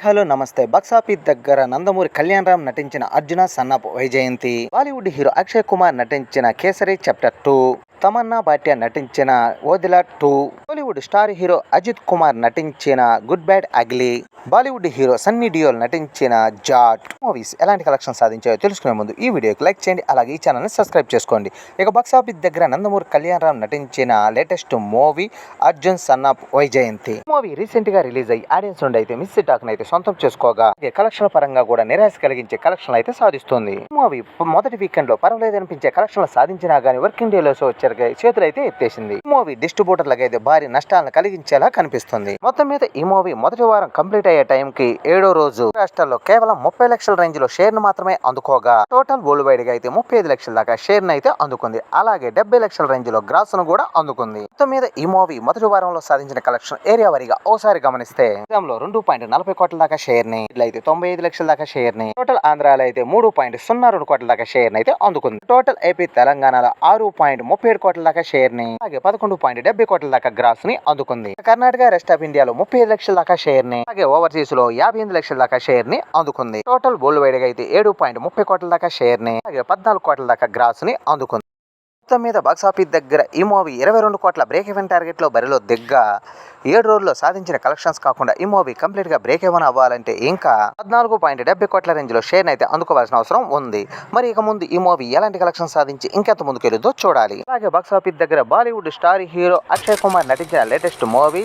Hello నమస్తే. Box office దగ్గర నందమూరి కళ్యాణ్ రామ్ నటించిన Arjuna son of Vaijayanthi. Bollywood hero Akshay Kumar నటించిన కేసరి చాప్టర్ టూ. తమన్నా భాటియా నటించిన Odela two Bollywood star hero Ajith Kumar నటించిన good bad ugly Bollywood hero Sunny Deol నటించిన Jaat. Movies ఎలాంటి collection సాధించాయో తెలుసుకునే ముందు ఈ వీడియోకి లైక్ చేయండి అలాగే ఈ ఛానల్ని సబ్స్క్రైబ్ చేసుకోండి. ఇక బాక్సాఫీస్ దగ్గర నందమూరి కళ్యాణ్ రామ్ నటించిన latest movie Arjun son of Vaijayanthi movie రీసెంట్గా రిలీజ్ అయ్యి ఆడియన్స్ నుండి అయితే మిస్ టాక్ అయితే సొంతం చేసుకోగా కలెక్షన్ పరంగా కూడా నిరాశ కలిగించే కలెక్షన్ అయితే సాధిస్తుంది. మూవీ మొదటి వీకెండ్లో పర్వాలేదు అనిపించే కలెక్షన్లు సాధించినా గానీ వర్కింగ్ డేలో వచ్చే జరిగాయి చేతులు అయితే ఎత్తేసింది మూవీ డిస్ట్రిబ్యూటర్లకు అయితే భారీ నష్టాలను కలిగించేలా కనిపిస్తుంది. మొత్తం మీద ఈ మూవీ మొదటి వారం కంప్లీట్ అయ్యే టైం కి ఏడో రోజు రాష్ట్రాల్లో కేవలం ముప్పై లక్షల రేంజ్లో షేర్ను మాత్రమే అందుకోగా టోటల్ వరల్డ్ వైడ్గా అయితే ముప్పై ఐదు లక్షల దాకా షేర్ను అయితే అందుకుంది. అలాగే డెబ్బై లక్షల రేంజ్లో గ్రాస్ను కూడా అందుకుంది. మొత్తం మీద ఈ మూవీ మొదటి వారంలో సాధించిన కలెక్షన్ ఏరియా వారీగా ఓసారి గమనిస్తే లో రెండు పాయింట్ నలభై కోట్ల దాకా షేర్ని అయితే తొంభై ఐదు లక్షల దాకా షేర్ని టోటల్ ఆంధ్రాలో అయితే మూడు పాయింట్ సున్నా రెండు కోట్ల దాకా షేర్ని అయితే అందుకుంది. టోటల్ ఏపీ తెలంగాణలో ఆరు పాయింట్ ముప్పై ఏడు కోట్ల దాకా షేర్ని అలాగే పదకొండు పాయింట్ డెబ్బై కోట్ల దాకా గ్రాస్ని అందుకుంది. కర్ణాటక రెస్ట్ ఆఫ్ ఇండియాలో ముప్పై ఐదు లక్షల దాకా షేర్ని అలాగే ఓవర్సీస్లో యాభై ఎనిమిది లక్షల దాకా షేర్ని అందుకుంది. టోటల్ వరల్డ్ వైడ్గా అయితే ఏడు పాయింట్ ముప్పై కోట్ల దాకా షేర్ని అలాగే పద్నాలుగు కోట్ల దాకా గ్రాస్ని అందుకుంది. మొత్తం మీద బాక్సాఫీస్ దగ్గర ఈ మూవీ ఇరవై రెండు కోట్ల బ్రేక్ ఈవెన్ టార్గెట్లో బరిలో దిగ్గ. ఏడు రోజుల్లో సాధించిన కలెక్షన్స్ కాకుండా ఈ మూవీ కంప్లీట్గా బ్రేక్ ఈవెన్ అవ్వాలంటే ఇంకా పద్నాలుగు పాయింట్ డెబ్బై కోట్ల రేంజ్లో షేర్ అయితే అందుకోవాల్సిన అవసరం ఉంది. మరి ఇక ముందు ఈ మూవీ ఎలాంటి కలెక్షన్ సాధించి ఇంకెంత ముందుకెళ్ళిందో చూడాలి. అలాగే బాక్సాఫీస్ దగ్గర బాలీవుడ్ స్టార్ హీరో అక్షయ్ కుమార్ నటించిన latest movie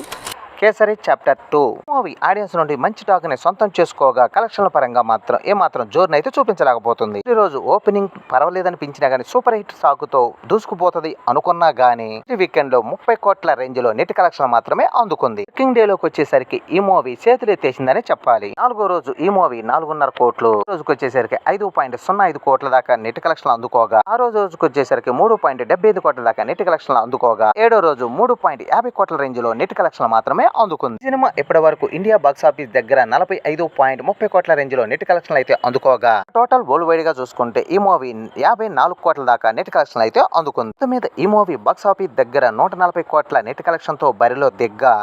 Kesari chapter two. Movie audience నుండి మంచి టాక్ని సొంతం చేసుకోగా కలెక్షన్ల పరంగా మాత్రం ఏ మాత్రం అయితే చూపించలేకపోతుంది. ఈ రోజు ఓపెనింగ్ పర్వాలేదనిపించినా గానీ సూపర్ హిట్ సాగుతో దూసుకుపోతుంది అనుకున్నా గానీ ఈ వీకెండ్లో ముప్పై కోట్ల రేంజ్లో నెట్ కలెక్షన్ మాత్రమే అందుకుంది. కింగ్ డే లోకి వచ్చేసరికి ఈ మూవీ చేతులు ఎత్తేసిందని చెప్పాలి. నాలుగో రోజు ఈ మూవీ నాలుగున్నర కోట్లు. ఈ రోజుకి వచ్చేసరికి ఐదు పాయింట్ సున్నా ఐదు కోట్ల దాకా నెట్ కలెక్షన్ అందుకోగా. ఆ రోజు రోజుకి వచ్చేసరికి మూడు పాయింట్ డెబ్బై ఐదు కోట్ల దాకా నెట్ కలెక్షన్ అందుకోగా. ఏడో రోజు మూడు పాయింట్ యాభై కోట్ల రేంజ్లో నెట్ కలెక్షన్ మాత్రమే అందుకుంది. సినిమా ఇప్పటి వరకు ఇండియా బాక్స్ ఆఫీస్ దగ్గర నలభై ఐదు పాయింట్ ముప్పై కోట్ల రేంజ్లో నెట్ కలెక్షన్ అయితే అందుకోగా. టోటల్ వరల్డ్ వైడ్గా చూసుకుంటే ఈ మూవీ యాభై నాలుగు కోట్ల దాకా నెట్ కలెక్షన్ అయితే అందుకుంది. మీద ఈ మూవీ బాక్స్ ఆఫీస్ దగ్గర నూట నలభై కోట్ల నెట్ కలెక్షన్తో బరిలో దిగ్గా.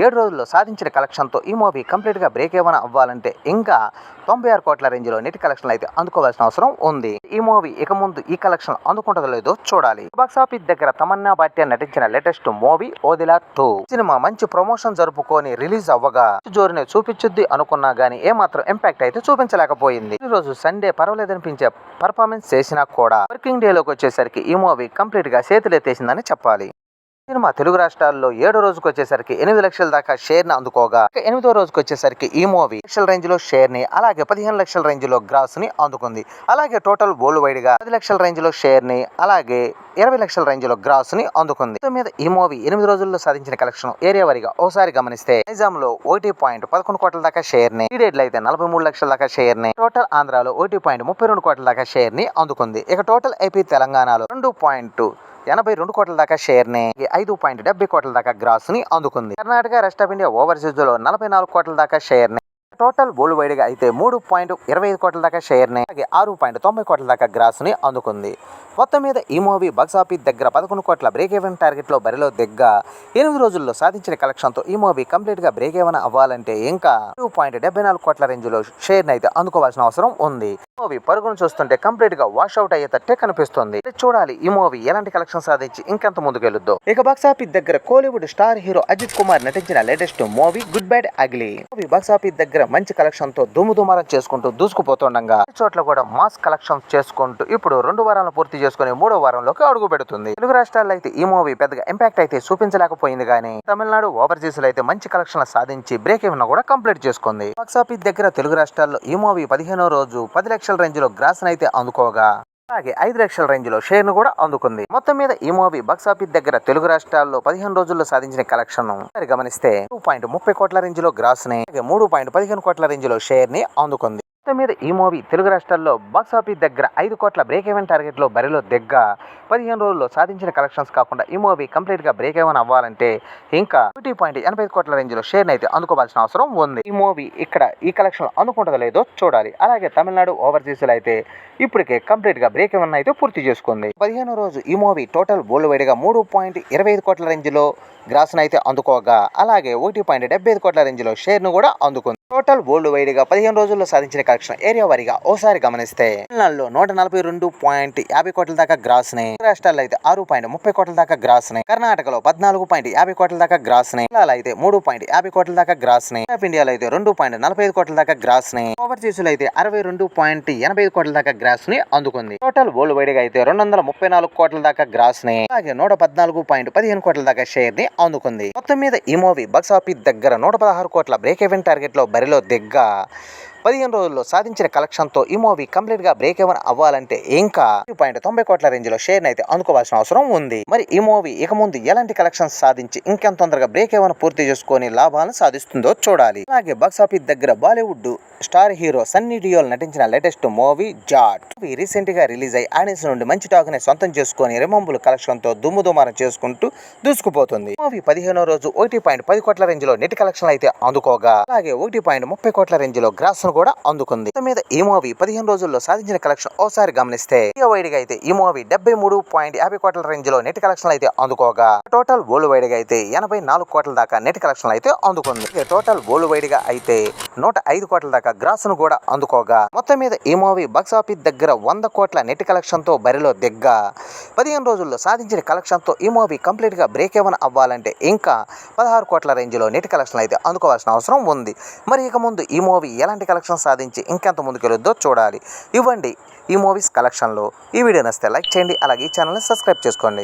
ఏడు రోజుల్లో సాధించిన కలెక్షన్తో ఈ మూవీ కంప్లీట్గా బ్రేక్ ఏమైనా అవ్వాలంటే ఇంకా తొంభై ఆరు కోట్ల రేంజ్లో నెట్ కలెక్షన్ అయితే అందుకోవాల్సిన అవసరం ఉంది. ఈ మూవీ ఇక ముందు ఈ కలెక్షన్ అందుకుంటుందో లేదో చూడాలి. బాక్స్ ఆఫీస్ దగ్గర తమన్నా భాట్య నటించిన latest movie Odela two. Cinema మంచి ప్రమోషన్ జరుపుకొని రిలీజ్ అవ్వగా జోరుని చూపించుద్ది అనుకున్నా గానీ ఏమాత్రం ఇంపాక్ట్ అయితే చూపించలేకపోయింది. ఈ రోజు సండే పర్వాలేదనిపించే పర్ఫార్మెన్స్ చేసినా కూడా వర్కింగ్ డే లోకి వచ్చేసరికి ఈ మూవీ కంప్లీట్గా చేతులెత్తేసిందని చెప్పాలి. సినిమా తెలుగు రాష్ట్రాల్లో ఏడో రోజుకి వచ్చేసరికి ఎనిమిది లక్షల దాకా షేర్ని అందుకోగా ఎనిమిదో రోజుకి వచ్చేసరికి ఈ మూవీ లక్షల రేంజ్లో షేర్ని అలాగే పదిహేను లక్షల రేంజ్లో గ్రాస్ని అందుకుంది. అలాగే టోటల్ వరల్డ్ వైడ్గా పది లక్షల రేంజ్లో షేర్ని అలాగే ఇరవై లక్షల రేంజ్లో గ్రాస్ని అందుకుంది మీద ఈ మూవీ ఎనిమిది రోజుల్లో సాధించిన కలెక్షన్ ఏరియా వారిగా ఓసారి గమనిస్తే నైజాం లో ఒకటి పాయింట్ పదకొండు కోట్ల దాకా షేర్ని డేట్ అయితే నలభై మూడు లక్షల దాకా షేర్ని టోటల్ ఆంధ్రాలో ఒకటి పాయింట్ ముప్పై రెండు కోట్ల దాకా షేర్ని అందుకుంది. ఇక టోటల్ ఐపీ తెలంగాణలో రెండు పాయింట్ ఎనభై రెండు కోట్ల దాకా షేర్ని ఐదు పాయింట్ డెబ్బై కోట్ల దాకా గ్రాస్ని అందుకుంది. కర్ణాటక రెస్ట్ ఆఫ్ ఇండియా ఓవర్సీస్లో నలభై నాలుగు కోట్ల దాకా షేర్ని టోటల్ వరల్డ్ వైడ్గా అయితే మూడు పాయింట్ ఇరవై ఐదు కోట్ల దాకా షేర్ని అలాగే ఆరు పాయింట్ తొంభై కోట్ల దాకా గ్రాస్ని అందుకుంది. మొత్తం మీద ఈ మూవీ బాక్స్ ఆఫీస్ దగ్గర పదకొండు కోట్ల బ్రేక్ ఈవెన్ టార్గెట్లో బరిలో దిగ్గ ఎనిమిది రోజుల్లో సాధించిన కలెక్షన్తో ఈ మూవీ కంప్లీట్గా బ్రేక్ ఈవెన్ అవ్వాలంటే ఇంకా టూ పాయింట్ డెబ్బై నాలుగు కోట్ల రేంజ్లో షేర్ అయితే అందుకోవాల్సిన అవసరం ఉంది. మూవీ పరుగును చూస్తుంటే కంప్లీట్గా వాష్ అవుట్ అయ్యేటట్టే కనిపిస్తుంది చూడాలి ఈ మూవీ ఎలాంటి కలెక్షన్ సాధించి ఇంకెంత ముందుకెళ్ళొద్దు ఇక బాక్సాఫీస్ దగ్గర కోలీవుడ్ స్టార్ హీరో అజిత్ కుమార్ నటించిన latest movie good bad ugly movie box office office దగ్గర మంచి కలెక్షన్తో దుమ్ము చేసుకుంటూ దూసుకుపోతుండగా చోట్ల కూడా మాస్ కలెక్షన్ చేసుకుంటూ ఇప్పుడు రెండు వారాలు పూర్తి చేసుకుని మూడో వారంలోకి అడుగు పెడుతుంది. తెలుగు రాష్ట్రాల్లో అయితే ఈ మూవీ పెద్దగా ఇంపాక్ట్ అయితే చూపించలేకపోయింది కానీ తమిళనాడు ఓవర్సీస్లో అయితే మంచి కలెక్షన్లు సాధించి బ్రేక్ ఏమైనా కూడా కంప్లీట్ చేసుకుంది. బాక్సాఫీస్ దగ్గర తెలుగు రాష్ట్రాల్లో ఈ మూవీ పదిహేనో రోజు పది లక్షల రేంజ్లో గ్రాస్ అయితే అందుకోగా. అలాగే ఐదు లక్షల రేంజ్లో షేర్ను కూడా అందుకుంది. మొత్తం మీద ఈ మూవీ బాక్స్ ఆఫీస్ దగ్గర తెలుగు రాష్ట్రాల్లో పదిహేను రోజుల్లో సాధించిన కలెక్షన్ గమనిస్తే టూ పాయింట్ ముప్పై కోట్ల రేంజ్లో గ్రాస్ని మూడు పాయింట్ పదిహేను కోట్ల రేంజ్లో షేర్ని అందుకుంది. మొత్తం మీద ఈ మూవీ తెలుగు రాష్ట్రాల్లో బాక్సాఫీస్ దగ్గర ఐదు కోట్ల బ్రేక్ ఎవెన్ టార్గెట్లో బరిలో దగ్గ పదిహేను రోజుల్లో సాధించిన కలెక్షన్స్ కాకుండా ఈ మూవీ కంప్లీట్గా బ్రేక్ ఈవెన్ అవ్వాలంటే ఇంకా ఒకటి పాయింట్ ఎనభై కోట్ల రేంజ్లో అయితే అందుకోవాల్సిన అవసరం ఉంది. ఈ మూవీ ఇక్కడ ఈ కలెక్షన్ అందుకుంటుందో లేదో చూడాలి. అలాగే తమిళనాడు ఓవర్సీస్లో అయితే ఇప్పటికే కంప్లీట్గా బ్రేక్ ఎవెన్ అయితే పూర్తి చేసుకుంది. పదిహేను రోజు ఈ మూవీ టోటల్ వరల్డ్ వైడ్గా మూడు పాయింట్ ఇరవై ఐదు కోట్ల రేంజ్లో అయితే అందుకోగా అలాగే ఒకటి పాయింట్ డెబ్బై ఐదు కోట్ల రేంజ్లో కూడా అందుకుంది. టోటల్ వరల్డ్ వైడ్గా పదిహేను రోజుల్లో సాధించిన కలెక్షన్ ఏరియా వారీగా ఓసారి గమనిస్తే తమిళనాడులో నూట నలభై రెండు పాయింట్ యాభై కోట్ల దాకా గ్రాస్ని రాష్ట్రాల్లో అయితే ఆరు పాయింట్ ముప్పై కోట్ల దాకా గ్రాస్ని కర్ణాటకలో పద్నాలుగు పాయింట్ యాభై కోట్ల దాకా గ్రాస్ని అయితే మూడు పాయింట్ యాభై కోట్ల దాకా గ్రాస్ని ఆఫ్ ఇండియాలో అయితే రెండు పాయింట్ నలభై ఐదు కోట్ల దాకా గ్రాస్ని ఓవర్సీస్లో అయితే అరవై రెండు పాయింట్ ఎనభై ఐదు కోట్ల దాకా గ్రాస్ని అందుకుంది. టోటల్ వరల్డ్ వైడ్గా అయితే రెండు వందల ముప్పై నాలుగు కోట్ల దాకా గ్రాస్ని అలాగే నూట పద్నాలుగు పాయింట్ పదిహేను కోట్ల దాకా షేర్ని అందుకుంది. మొత్తం మీద ఈ మూవీ బాక్స్ ఆఫీస్ దగ్గర నూట పదహారు కోట్ల బ్రేక్ ఈవెన్ టార్గెట్లో బరిలో దిగ్గా పదిహేను రోజుల్లో సాధించిన కలెక్షన్తో ఈ మూవీ కంప్లీట్గా బ్రేక్ ఎవన్ అవ్వాలంటే ఇంకా పాయింట్ తొంభై కోట్ల రేంజ్లో షేర్ అయితే అందుకోవాల్సిన అవసరం ఉంది. మరి ఈ మూవీ ఇక ముందు ఎలాంటి కలెక్షన్స్ సాధించి ఇంకెంత తొందరగా బ్రేక్ ఎవన్ పూర్తి చేసుకొని లాభాలను సాధిస్తుందో చూడాలి. అలాగే బాక్స్ ఆఫీస్ దగ్గర బాలీవుడ్ స్టార్ హీరో సన్నీ డియోల్ నటించిన లేటెస్ట్ మూవీ జాట్ మూవీ రీసెంట్గా రిలీజ్ అయ్యి ఆడియన్స్ నుండి మంచి టాక్ని సొంతం చేసుకొని రిమంబుల్ కలెక్షన్తో దుమ్ము దుమారం చేసుకుంటూ దూసుకుపోతుంది. మూవీ పదిహేనో రోజు ఒకటి పాయింట్ పది కోట్ల రేంజ్లో నెట్ కలెక్షన్ అయితే అందుకోగా. అలాగే ఒకటి పాయింట్ ముప్పై కోట్ల రేంజ్లో గ్రాస్ కూడా అందుకుంది. మీద ఈ మూవీ పదిహేను రోజుల్లో సాధించిన కలెక్షన్ ఓసారి గమనిస్తే వైడ్గా అయితే ఈ మూవీ డెబ్బై మూడు పాయింట్ యాభై కోట్ల రేంజ్లో నెట్ కలెక్షన్ అయితే అందుకోగా టోటల్ వరల్డ్ వైడ్గా అయితే ఎనభై నాలుగు కోట్ల దాకా నెట్ కలెక్షన్ అయితే అందుకుంది. టోటల్ వరల్డ్ వైడ్గా అయితే నూట ఐదు కోట్ల దాకా గ్రాస్ను కూడా అందుకోగా మొత్తం మీద ఈ మూవీ బాక్స్ ఆఫీస్ దగ్గర వంద కోట్ల నెట్ కలెక్షన్తో బరిలో దిగ్గా పదిహేను రోజుల్లో సాధించిన కలెక్షన్తో ఈ మూవీ కంప్లీట్గా బ్రేక్ ఏవన్ అవ్వాలంటే ఇంకా పదహారు కోట్ల రేంజ్లో నెట్ కలెక్షన్ అయితే అందుకోవాల్సిన అవసరం ఉంది. మరి ఇక ముందు ఈ మూవీ ఎలాంటి కలెక్షన్ సాధించి ఇంకెంత ముందుకెళ్ళొద్దో చూడాలి. ఇవ్వండి ఈ మూవీస్ కలెక్షన్లో ఈ వీడియో నచ్చితే లైక్ చేయండి. అలాగే ఈ ఛానల్ని సబ్స్క్రైబ్ చేసుకోండి.